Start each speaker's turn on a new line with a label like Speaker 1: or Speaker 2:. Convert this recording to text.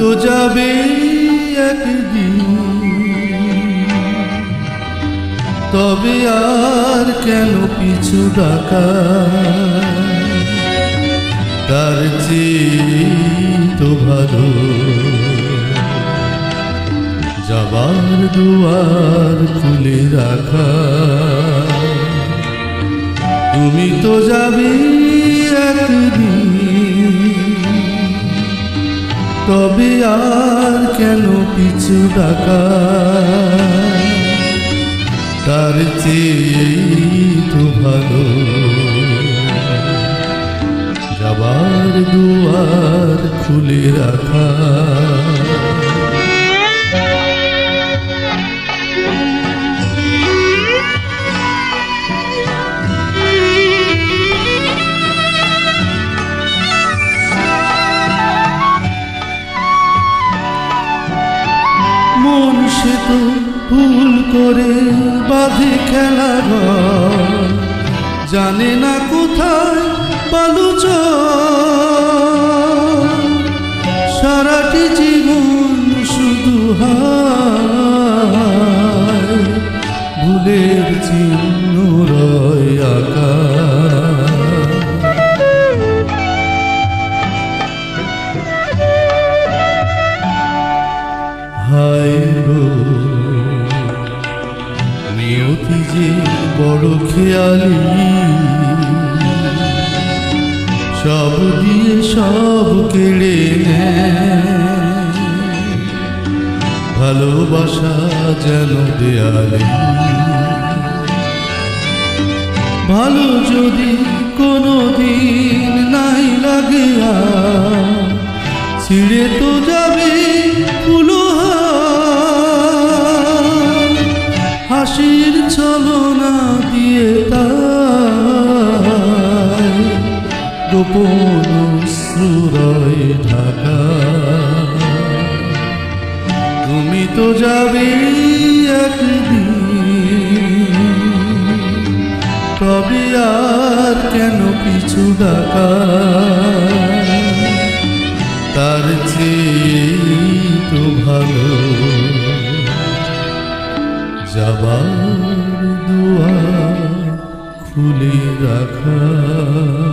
Speaker 1: তো যাবে একদিন। তবে আর কেন কিছু ডাকা তার তো ভালো। যাবার দুয়ার খুলে রাখা। তুমি তো যাবে তবে আর কেন পিছু ডাকা তার চেয়ে তো ভালো। যাবার দুয়ার খুলে রাখা। সে তো ভুল করে বাঁধে খেলা জানে না কোথায় যে বড় খেয়ালি। সব দিয়ে সব কেড়ে ভালোবাসা যেন দেয়ালি। ভালো যদি কোনো দিন নাই লাগে ছিঁড়ে তো যাবে ছলনা দিয়ে তাই গোপন সুরয় ঢাকা। তুমি তো যাবে একদিন, তবে আর কেন পিছু ডাকা? তার চেয়ে তো ভালো। যাবার দুয়ার খুলে রাখা।